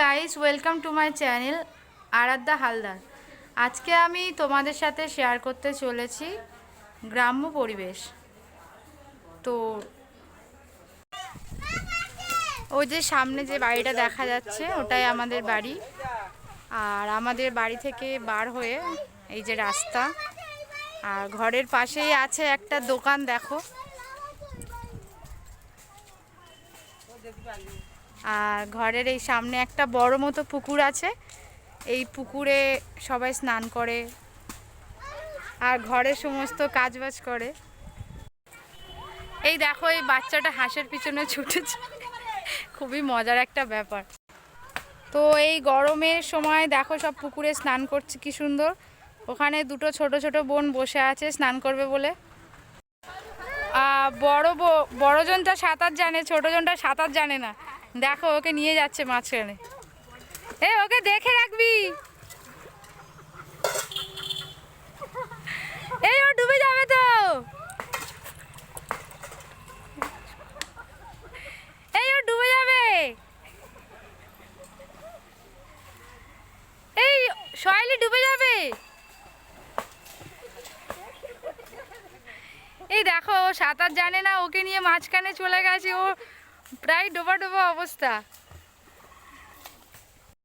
Guys welcome to my channel Aradhya Haldar আজকে আমি তোমাদের সাথে শেয়ার করতে চলেছি গ্রাম্য পরিবেশ। তো ওই যে সামনে যে বাড়িটা দেখা যাচ্ছে, ওটাই আমাদের বাড়ি। আর আমাদের বাড়ি থেকে বার হয়ে এই যে রাস্তা। আর ঘরের পাশেই আছে একটা দোকান, দেখো। আর ঘরের এই সামনে একটা বড় মতো পুকুর আছে। এই পুকুরে সবাই স্নান করে আর ঘরে সমস্ত কাজবাজ করে। এই দেখো, এই বাচ্চাটা হাঁসের পিছনে ছুটেছে। খুবই মজার একটা ব্যাপার। তো এই গরমের সময় দেখো, সব পুকুরে স্নান করছে, কি সুন্দর। ওখানে দুটো ছোট ছোট বোন বসে আছে, স্নান করবে বলে। বড় বড়জনটা সাঁতার জানে ছোটজনটা সাঁতার জানে না। দেখো, ওকে নিয়ে যাচ্ছে মাঝখানে। এ, ওকে দেখে রাখবি। এই, ও ডুবে যাবে তো। এই, ও ডুবে যাবে। এই সয়ালি ডুবে যাবে। এই দেখো সাঁতার জানে না, ওকে নিয়ে মাঝখানে চলে গেছে, ও প্রায় ডোবা ডোবা অবস্থা।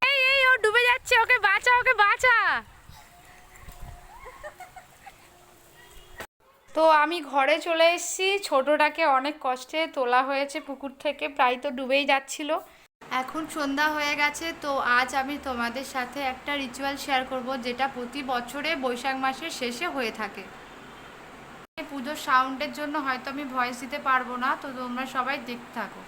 এই এই, ও ডুবে যাচ্ছে, ওকে বাঁচা ওকে বাঁচা। তো আমি ঘরে চলে এসেছি, ছোটটাকে অনেক কষ্টে তোলা হয়েছে পুকুর থেকে, প্রায় তো ডুবেই যাচ্ছিল। এখন সন্ধ্যা হয়ে গেছে, তো আজ আমি তোমাদের সাথে একটা রিচুয়াল শেয়ার করব, যেটা প্রতি বছরে বৈশাখ মাসের শেষে হয়ে থাকে। পুজোর সাউন্ডের জন্য হয়তো আমি ভয়েস দিতে পারব না, তো তোমরা সবাই দেখতে থাকো।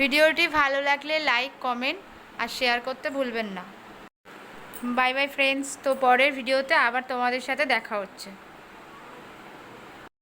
ভিডিওটি ভালো লাগলে লাইক, কমেন্ট আর শেয়ার করতে ভুলবেন না। বাই বাই ফ্রেন্ডস, তো পরের ভিডিওতে আবার তোমাদের সাথে দেখা হচ্ছে।